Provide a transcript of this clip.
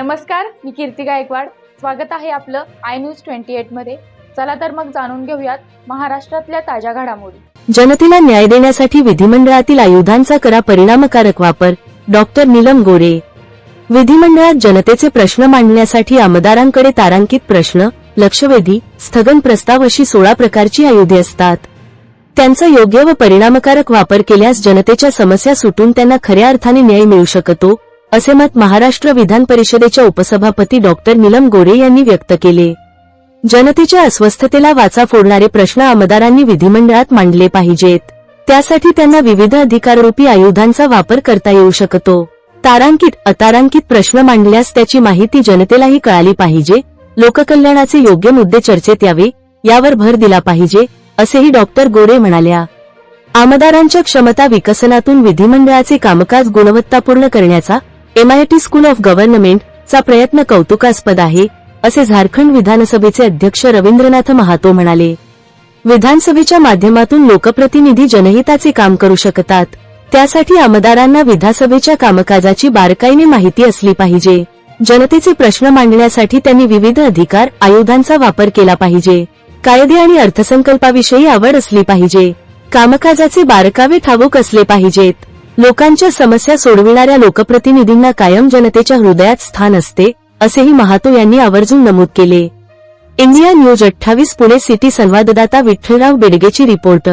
नमस्कार मी कीर्ती गायकवाड. स्वागत आहे आपलं आय न्यूज ट्वेंटी एटमध्ये. चला तर मग जाणून घेऊयात महाराष्ट्रातल्या ताज्या घडामोडी. जनतेला न्याय देण्यासाठी विधिमंडळातील आयुधांचा करा परिणामकारक वापर डॉक्टर नीलम गोरे. विधिमंडळात जनतेचे प्रश्न मांडण्यासाठी आमदारांकडे तारांकित प्रश्न लक्षवेधी स्थगन प्रस्ताव अशी सोळा प्रकारची आयुधे असतात. त्यांचा योग्य व परिणामकारक वापर केल्यास जनतेच्या समस्या सुटून त्यांना खऱ्या अर्थाने न्याय मिळू शकतो असे मत महाराष्ट्र विधान परिषदेच्या उपसभापती डॉक्टर नीलम गोरे यांनी व्यक्त केले. जनतेच्या अस्वस्थतेला वाचा फोडणारे प्रश्न आमदारांनी विधिमंडळात मांडले पाहिजेत. त्यासाठी त्यांना विविध अधिकाररूपी आयुधांचा वापर करता येऊ शकतो. तारांकित अतारांकित प्रश्न मांडल्यास त्याची माहिती जनतेलाही कळाली पाहिजे. लोककल्याणाचे योग्य मुद्दे चर्चेत यावे यावर भर दिला पाहिजे असेही डॉक्टर गोरे म्हणाल्या. आमदारांच्या क्षमता विकसनातून विधिमंडळाचे कामकाज गुणवत्तापूर्ण करण्याचा एमआयटी स्कूल ऑफ गव्हर्नमेंट चा प्रयत्न कौतुकास्पद आहे असे झारखंड विधानसभेचे अध्यक्ष रवींद्रनाथ महातो म्हणाले. विधानसभेच्या माध्यमातून लोकप्रतिनिधी जनहिताचे काम करू शकतात त्यासाठी आमदारांना विधानसभेच्या कामकाजाची बारकाईने माहिती असली पाहिजे. जनतेचे प्रश्न मांडण्यासाठी त्यांनी विविध अधिकार आयुधांचा वापर केला पाहिजे. कायदे आणि अर्थसंकल्पाविषयी आवड असली पाहिजे. कामकाजाचे बारकावे ठाऊक असले पाहिजेत. लोकांच्या समस्या सोडविणाऱ्या लोकप्रतिनिधींना कायम जनतेच्या हृदयात स्थान असते असेही महातो यांनी आवर्जून नमूद केले. इंडिया न्यूज अठ्ठावीस पुणे सिटी संवाददाता विठ्ठलराव बेडगेची रिपोर्ट.